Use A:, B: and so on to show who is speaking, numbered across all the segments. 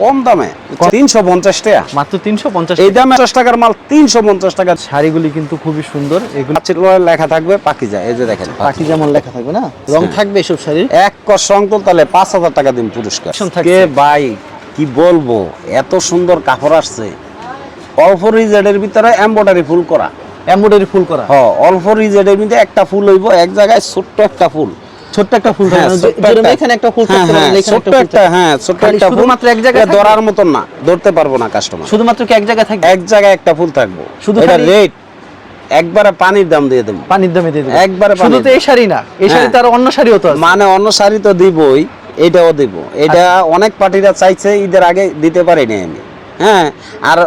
A: কম দামে। তিনশো পঞ্চাশ টাকা।
B: মাত্র তিনশো পঞ্চাশ
A: এই দামে দশ টাকার মাল তিনশো পঞ্চাশ টাকা।
B: শাড়িগুলি কিন্তু খুবই সুন্দর। এগুলো
A: লেখা থাকবে পাকি যায় এই যে দেখেন।
B: পাখি যেমন লেখা থাকবে না? রং থাকবে এসব শাড়ির?
A: এক কর সং তাহলে পাঁচ হাজার টাকা দিন পুরস্কার।
B: থাকছে।
A: ভাই কি বলব? এত সুন্দর কাপড় আসছে। অল্প রিজেডের ভিতরে এম্বয়ডারি ফুল করা।
B: এমব্রয়ডারি ফুল করা।
A: হ অল্প রিজেডের ভিতরে একটা ফুল হইব এক জায়গায় ছোট্ট একটা ফুল।
B: ছোট্ট একটা ফুল
A: হ্যাঁ,
B: যেরকম এখানে একটা ফুল
A: হ্যাঁ,
B: থাকতে পারে,
A: হ্যাঁ, ছোট্ট একটা হ্যাঁ ছোট্ট একটা ফুল
B: শুধুমাত্র এক জায়গায়
A: ধরার না ধরতে পারব না কাস্টমার
B: শুধুমাত্র কি এক জায়গায় থাকবে?
A: এক জায়গায় একটা ফুল থাকব।
B: শুধু
A: এটা রেট একবারে পানির দাম দিয়ে দেবো।
B: পানির দামে দিয়ে দেবে।
A: একবারে
B: শুধু তো এই শাড়ি না এই শাড়ি
A: হ্যাঁ।
B: তার অন্য শাড়িও তো
A: মানে অন্য শাড়ি তো দিবই এটাও দিব। এটা
B: আচ্ছা।
A: অনেক পার্টিরা চাইছে ঈদের আগে দিতে পারিনি আমি। হ্যাঁ আর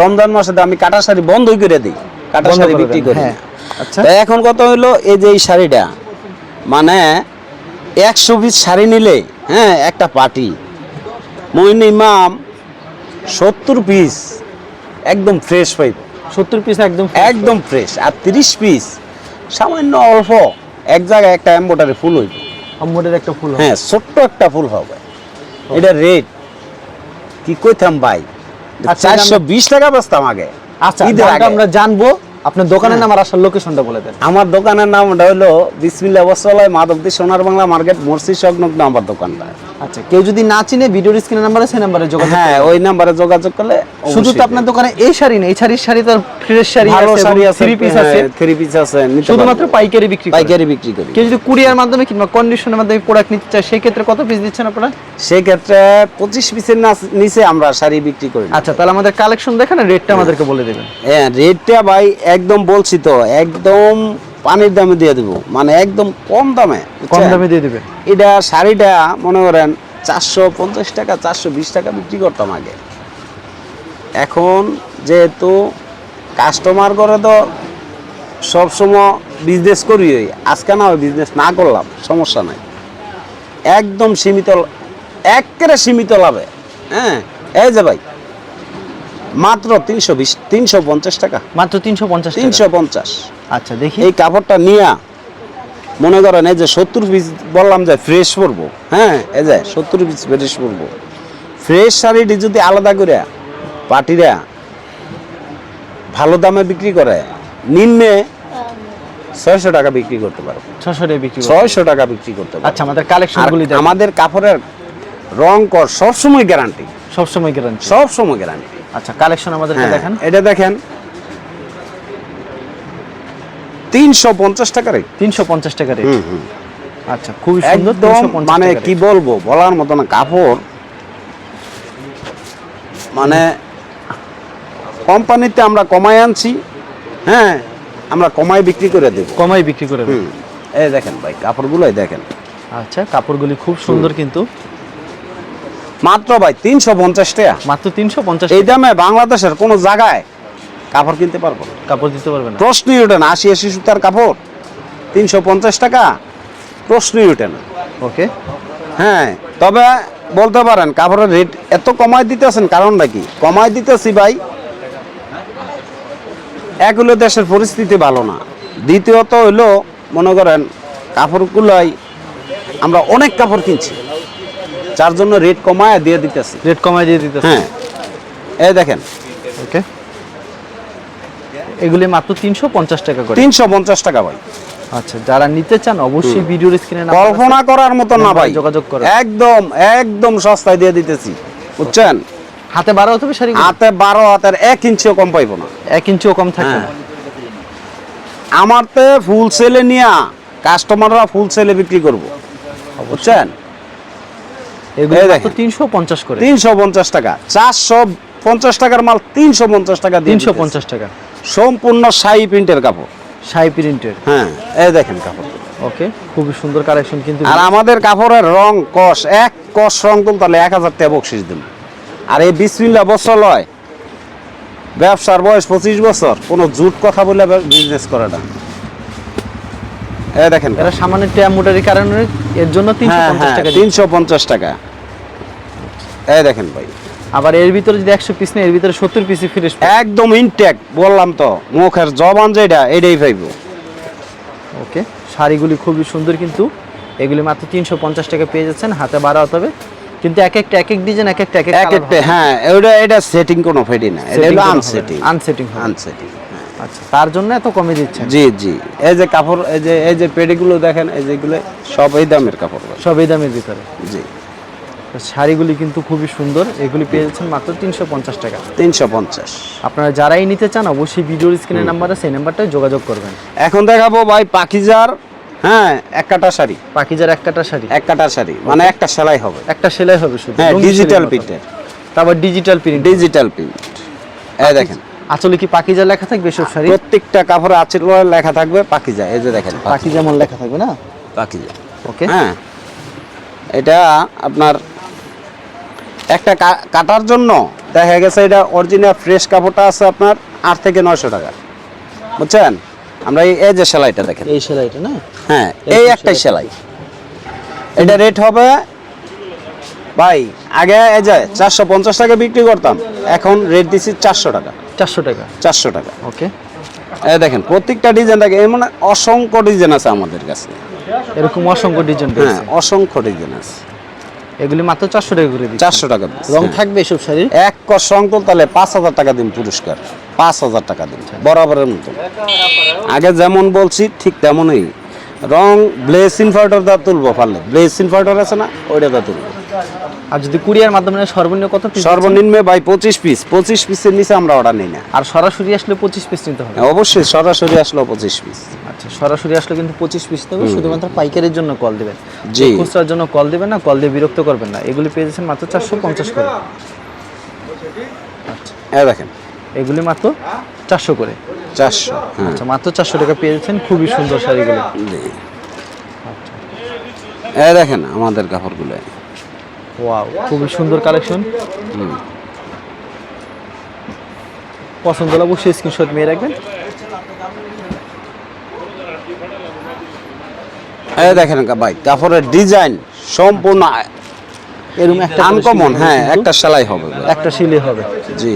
A: রমজান মাসে তো আমি কাটা শাড়ি বন্ধই করে দিই। কাটা শাড়ি বিক্রি করি
B: হ্যাঁ। আচ্ছা।
A: এখন কত হলো এই যে এই শাড়িটা মানে একশো পিস শাড়ি নিলে হ্যাঁ একটা পার্টি। মিনিমাম সত্তর পিস একদম ফ্রেশ পাইব।
B: সত্তর পিস একদম
A: একদম ফ্রেশ আর তিরিশ পিস সামান্য অল্প এক জায়গায় একটা এম্বোটারি ফুল হইব।
B: আম্মুরের একটা ফুল
A: হ্যাঁ ছোট্ট একটা ফুল হবে। এটা রেট কি কইতাম ভাই?
B: আচ্ছা,
A: চারশো বিশ টাকা বেচতাম আগে।
B: আচ্ছা। আমরা জানব। আপনার দোকানের। নাম আর আসার লোকেশনটা বলে দেন
A: আমার দোকানের নামটা হলো বিসমিল্লা বস্ত্রালয় মাধবদী সোনার বাংলা মার্কেট মসজিদ সংলগ্ন আমার দোকানটা
B: আচ্ছা কেউ যদি না চিনে ভিডিওর স্ক্রিনের নাম্বারে সেই নাম্বারে যোগাযোগ
A: হ্যাঁ ওই নাম্বারে যোগাযোগ করলে
B: শুধু তো আপনার দোকানে এই শাড়ি নেই এই শাড়ির শাড়ি তো ফ্রেশ শাড়ি
A: ভালো
B: আছে
A: শাড়ি আছে
B: থ্রি পিস আছে।
A: থ্রি পিস আছে
B: শুধুমাত্র পাইকারি বিক্রি
A: পাইকারি বিক্রি করি।
B: কেউ যদি কুরিয়ার মাধ্যমে কিংবা কন্ডিশনের মাধ্যমে প্রোডাক্ট নিতে চায় সেই ক্ষেত্রে কত পিস দিচ্ছেন আপনারা?
A: সেক্ষেত্রে পঁচিশ পিসের নাচ- নিচে আমরা শাড়ি বিক্রি করি।
B: আচ্ছা তাহলে আমাদের কালেকশন দেখেন রেটটা আমাদেরকে বলে দেবেন।
A: হ্যাঁ রেটটা ভাই একদম বলছি তো একদম পানির দামে দিয়ে দেবো। মানে একদম কম দামে
B: কম দামে দিয়ে দেবেন।
A: এটা শাড়িটা মনে করেন চারশো পঞ্চাশ টাকা চারশো বিশ টাকা বিক্রি করতাম আগে। এখন যেহেতু কাস্টমার করে তো সবসময় বিজনেস করি ওই আজকে না ওই বিজনেস না করলাম সমস্যা নাই। একদম সীমিত একেবারে সীমিত লাভে হ্যাঁ? এই যে ভাই মাত্র তিনশো বিশ তিনশো পঞ্চাশ টাকা।
B: মাত্র তিনশো পঞ্চাশ
A: তিনশো পঞ্চাশ।
B: আচ্ছা দেখি।
A: এই কাপড়টা নিয়া মনে করেন এই যে সত্তর পিস বললাম যে ফ্রেশ পরবো হ্যাঁ এই যে সত্তর পিস ফ্রেশ পরবো। ফ্রেশ শাড়িটি যদি আলাদা করে পার্টিরা ভালো দামে বিক্রি করে নিম্নে ছয়শো টাকা বিক্রি করতে পারব।
B: ছশো টাকা বিক্রি
A: ছয়শো টাকা বিক্রি করতে পারব।
B: আচ্ছা আমাদের কালেকশনগুলি
A: আমাদের কাপড়ের রং কর সবসময় গ্যারান্টি
B: সবসময় গ্যারান্টি
A: সবসময় গ্যারান্টি
B: আচ্ছা কালেকশন আমাদেরকে
A: হ্যাঁ
B: দেখান।
A: এটা দেখেন। তিনশো পঞ্চাশ টাকা
B: তিনশো পঞ্চাশ টাকা রেট আচ্ছা খুবই সুন্দর
A: মানে কি বলব বলার মতো না কাপড়। মানে কোম্পানিতে আমরা কমাই আনছি হ্যাঁ আমরা কমাই বিক্রি করে দেব।
B: কমাই বিক্রি করে
A: এই দেখেন ভাই কাপড়গুলোই দেখেন।
B: আচ্ছা কাপড়গুলি খুব সুন্দর কিন্তু।
A: মাত্র ভাই তিনশো পঞ্চাশ টাকা।
B: মাত্র তিনশো পঞ্চাশ
A: এই দামে বাংলাদেশের কোনো জায়গায় কাপড় কিনতে পারব
B: কাপড় দিতে পারবে না।
A: প্রশ্নই ওঠে না আশি আশি সুতার কাপড় তিনশো পঞ্চাশ টাকা প্রশ্নই ওঠে না।
B: ওকে।
A: হ্যাঁ তবে বলতে পারেন কাপড়ের রেট এত কমায় দিতেছেন কারণটা কি? কমায় দিতেছি ভাই এক হলো দেশের পরিস্থিতি ভালো না। দ্বিতীয়ত হইল মনে করেন কাপড়গুলাই আমরা অনেক কাপড় কিনছি। যার জন্য রেট কমায় দিয়ে দিতেছি।
B: রেট কমায় দিয়ে দিতে
A: হ্যাঁ। এই দেখেন।
B: ওকে এগুলি মাত্র তিনশো পঞ্চাশ টাকা করে।
A: তিনশো পঞ্চাশ টাকা ভাই।
B: আচ্ছা যারা নিতে চান অবশ্যই ভিডিওর স্ক্রিনে
A: কল্পনা করার মতো না ভাই।
B: যোগাযোগ করো।
A: একদম একদম সস্তায় দিয়ে দিতেছি। বুঝছেন?
B: হাতে বারো হতে হবে শাড়ি
A: হাতে বারো হাতের এক ইঞ্চিও কম পাইবো না।
B: এক ইঞ্চিও কম থাকবে
A: হ্যাঁ।
B: না
A: আমার তো ফুল সেলে নিয়া কাস্টমাররা ফুল সেলে বিক্রি করব। বুঝছেন?
B: এগুলি তিনশো পঞ্চাশ করে।
A: তিনশো পঞ্চাশ টাকা। চারশো পঞ্চাশ টাকার মাল তিনশো পঞ্চাশ টাকা দিয়ে
B: তিনশো
A: দিতেছি।
B: পঞ্চাশ টাকা।
A: সম্পূর্ণ প্রিন্টের কাপড়।
B: প্রিন্টের।
A: হ্যাঁ এই দেখেন কাপড়।
B: ওকে খুবই সুন্দর কালেকশন কিন্তু
A: আর আমাদের কাপড়ের রং কষ এক কষ রং তুলতালে এক হাজার টাকা বকশিস দিন। আর এই বিসমিল্লা বছর লয় ব্যবসার বয়স পঁচিশ বছর কোনো জুট কথা বলে বিজনেস করে না। এ দেখেন
B: এরা সামান্য ট্যামোটারি কারণে এর জন্য তিনশো
A: হ্যাঁ
B: পঞ্চাশ
A: হ্যাঁ
B: টাকা।
A: তিনশো পঞ্চাশ টাকা। এই দেখেন ভাই।
B: আবার এর ভিতরে যদি একশো পিস নেই এর ভিতরে সত্তর পিসই ফ্রেশ
A: একদম ইনটেক বললাম তো মুখের জবান যেটা এটাই পাইব
B: ওকে শাড়িগুলি খুবই সুন্দর কিন্তু। এগুলি মাত্র তিনশো পঞ্চাশ টাকা পেয়ে যাচ্ছেন হাতে বাড়া হতে হবে। কিন্তু এক একটা এক এক ডিজাইন এক একটা এক এক
A: এক একটা হ্যাঁ ওটা এটা সেটিং কোনো ফেডি না এটা হলো আনসেটিং
B: হবে।
A: আনসেটিং
B: আচ্ছা তার জন্য এত কমে দিচ্ছেন?
A: জি জি। এই যে কাপড় এই যে এই যে পেডিগুলো দেখেন এই যেগুলো সব এই দামের কাপড়।
B: সব এই দামের ভিতরে।
A: জি।
B: শাড়িগুলি কিন্তু খুবই সুন্দর। এগুলি পেয়ে যাচ্ছেন মাত্র তিনশো পঞ্চাশ টাকা।
A: তিনশো পঞ্চাশ।
B: আপনারা যারাই নিতে চান অবশ্যই ভিডিওর স্ক্রিনের নাম্বার আছে এই নাম্বারটায় যোগাযোগ করবেন।
A: এখন দেখাবো ভাই পাকিজার হ্যাঁ এক কাটা শাড়ি।
B: পাকিজার এক কাটা শাড়ি।
A: এক কাটা শাড়ি মানে একটা সেলাই হবে।
B: একটা সেলাই হবে শুধু।
A: হ্যাঁ ডিজিটাল প্রিন্টের
B: তারপর ডিজিটাল প্রিন্ট
A: ডিজিটাল প্রিন্ট এই দেখেন।
B: আসলে কি পাকিজা লেখা থাকবে সব শাড়ি?
A: প্রত্যেকটা কাপড়ে আঁচল লেখা থাকবে পাকিজা। এই যে দেখেন
B: পাকি যেমন লেখা থাকবে না?
A: পাকিজা।
B: ওকে
A: হ্যাঁ। এটা আপনার একটা কাটার জন্য দেখা গেছে এটা অরিজিনাল ফ্রেশ কাপড়টা আছে আপনার আট থেকে নয়শো টাকা। বুঝছেন? আমরা এই যে সেলাইটা দেখেন।
B: এই সেলাইটা না?
A: হ্যাঁ এই একটাই সেলাই। এটা রেট হবে ভাই আগে এই যে চারশো পঞ্চাশ টাকা বিক্রি করতাম এখন রেট দিচ্ছি চারশো টাকা।
B: চারশো টাকা?
A: চারশো টাকা।
B: ওকে।
A: এই দেখেন প্রত্যেকটা ডিজাইন থাকে এমন অসংখ্য ডিজাইন আছে আমাদের কাছে।
B: এরকম অসংখ্য ডিজাইন
A: হ্যাঁ অসংখ্য ডিজাইন আছে।
B: এগুলি মাত্র চারশো টাকা করে দিচ্ছি।
A: চারশো টাকা
B: রং। থাকবে এসব শাড়ির?
A: এক কর সংকল তাহলে পাঁচ হাজার টাকা দিন পুরস্কার। পাঁচ হাজার টাকা দিন। বরাবরের মতো আগে যেমন বলছি ঠিক তেমনই। রং ব্লেস ইনভার্টার দা তুলবো পারলে। ব্লেস ইনভার্টার আছে না ওইটা দা তুলবো।
B: আর যদি কুরিয়ার মাধ্যমে সর্বনিম্ন কত পিস
A: সর্বনিম্নে ভাই পঁচিশ পিস পঁচিশ পিসের নিচে আমরা অর্ডার নিই না।
B: আর সরাসরি আসলে পঁচিশ পিস নিতে হবে?
A: অবশ্যই সরাসরি আসলে পঁচিশ পিস
B: আচ্ছা সরাসরি আসলে কিন্তু পঁচিশ পিস দেবে শুধুমাত্র পাইকারির জন্য কল দেবেন।
A: জি।
B: খুচরার জন্য কল দেবেন না কল দিয়ে বিরক্ত করবেন না। এগুলি পেয়ে যাচ্ছেন মাত্র চারশো পঞ্চাশ করে।
A: এই দেখেন।
B: এগুলি মাত্র চারশো করে।
A: চারশো হ্যাঁ।
B: আচ্ছা মাত্র চারশো টাকা পেয়ে যাচ্ছেন খুবই সুন্দর শাড়িগুলো।
A: জি। এই দেখেন আমাদের কাপড়গুলো।
B: ওয়াও খুবই সুন্দর কালেকশন পছন্দ হলে অবশ্যই স্ক্রিনশট নিয়ে রাখবেন।
A: এই দেখেন ভাই কাপড়ের ডিজাইন সম্পূর্ণ
B: এরকম একটা
A: আনকমন হ্যাঁ একটা সেলাই হবে
B: একটা সিলে হবে।
A: জি।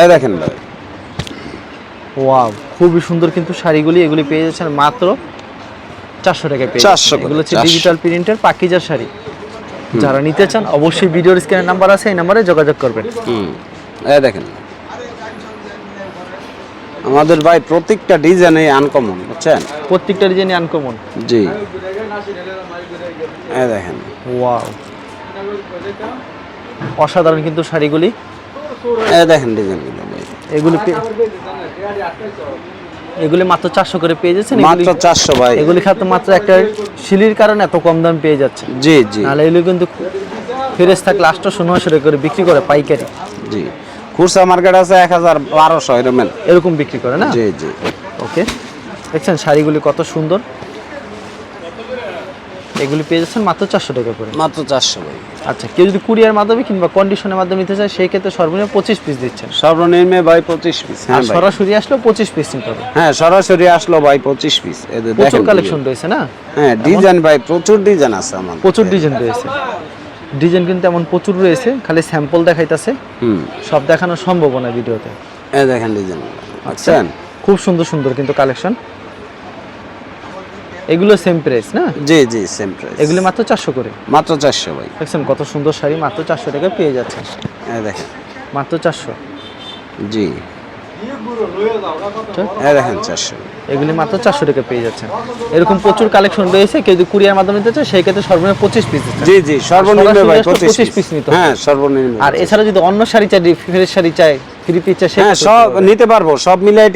A: এই দেখেন ভাই।
B: ওয়াও খুবই সুন্দর কিন্তু শাড়িগুলি এগুলি পেয়ে যাচ্ছেন মাত্র চারশো টাকায় পেয়ে
A: চারশো
B: এগুলো হচ্ছে
A: 400
B: ডিজিটাল প্রিন্টের পাকিজার শাড়ি। যারা নিতে চান অবশ্যই ভিডিওর স্ক্রিনের নাম্বার আছে এই নাম্বারে যোগাযোগ করবেন।
A: এই দেখেন। আমাদের ভাই প্রত্যেকটা ডিজাইনে আনকমন বুঝছেন?
B: প্রত্যেকটা ডিজাইনে আনকমন
A: জি। এই দেখেন।
B: ওয়াও। অসাধারণ কিন্তু শাড়িগুলি।
A: এই দেখেন ডিজাইনগুলো।
B: এগুলি এগুলি মাত্র চারশো করে পেয়ে যাচ্ছেন।
A: মাত্র চারশো ভাই।
B: এগুলি খাতে মাত্র একটা শিলির কারণে এত কম দাম পেয়ে যাচ্ছে
A: জি জি।
B: নাহলে এগুলো কিন্তু ফ্রেশ থাকলে আটশোশো নয়শো করে বিক্রি করে পাইকারি।
A: জি। খুরসা মার্কেট আছে এক হাজার বারোশো এরকম।
B: এরকম বিক্রি করে না?
A: জি জি।
B: ওকে। দেখছেন শাড়িগুলি কত সুন্দর। এগুলি পেয়ে যাচ্ছেন মাত্র চারশো টাকা করে।
A: মাত্র চারশো ভাই।
B: আচ্ছা কেউ যদি কুরিয়ার মাধ্যমে কিংবা কন্ডিশনের মাধ্যমে নিতে চায় সেই ক্ষেত্রে সর্বনিম্ন পঁচিশ পিস দিচ্ছেন।
A: সর্বনিম্নে ভাই পঁচিশ পিস হ্যাঁ
B: সরাসরি আসলেও পঁচিশ পিস নিতে হবে।
A: হ্যাঁ সরাসরি আসলো ভাই পঁচিশ পিস
B: প্রচুর কালেকশন রয়েছে না?
A: হ্যাঁ ডিজাইন ভাই প্রচুর ডিজাইন আছে আমার
B: প্রচুর ডিজাইন রয়েছে। ডিজাইন কিন্তু এমন প্রচুর রয়েছে খালি স্যাম্পল দেখাইতেছে।
A: হুম।
B: সব দেখানো সম্ভব না ভিডিওতে।
A: এই দেখেন ডিজাইন আচ্ছা
B: খুব সুন্দর সুন্দর কিন্তু কালেকশন এগুলো সেম প্রাইস না?
A: জি জি সেম প্রাইস
B: এগুলো মাত্র চারশো করে?
A: মাত্র চারশো ভাই।
B: দেখছেন কত সুন্দর শাড়ি মাত্র চারশো টাকা পেয়ে যাচ্ছে।
A: এই দেখেন।
B: মাত্র চারশো?
A: জি। দেখেন চারশো।
B: এগুলি মাত্র চারশো টাকা পেয়ে যাচ্ছেন এরকম প্রচুর কালেকশন রয়েছে কেউ যদি কুরিয়ার মাধ্যমে নিতে চায় সেই ক্ষেত্রে সর্বনিম্ন পঁচিশ পিস
A: জি জি সর্বনিম্ন ভাই পঁচিশ
B: 25 piece নিতে
A: হ্যাঁ সর্বনিম্ন
B: আর এছাড়া যদি অন্য শাড়ি চাই ফ্রেশ শাড়ি চাই থ্রি ইচ্ছা
A: হ্যাঁ সব নিতে পারব সব নিলে-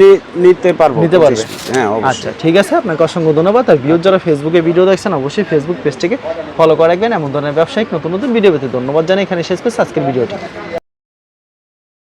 A: নি- নিতে পারব
B: নিতে পারবে।
A: হ্যাঁ
B: আচ্ছা ঠিক আছে আপনাকে অসংখ্য ধন্যবাদ। আর ভিডিও যারা ফেসবুকে ভিডিও দেখছেন অবশ্যই ফেসবুক পেজটিকে ফলো করে রাখবেন। এমন ধরনের ব্যবসায়িক নতুন নতুন ভিডিও পেতে ধন্যবাদ জানাই। এখানে শেষ করছি। আজকের ভিডিওটি।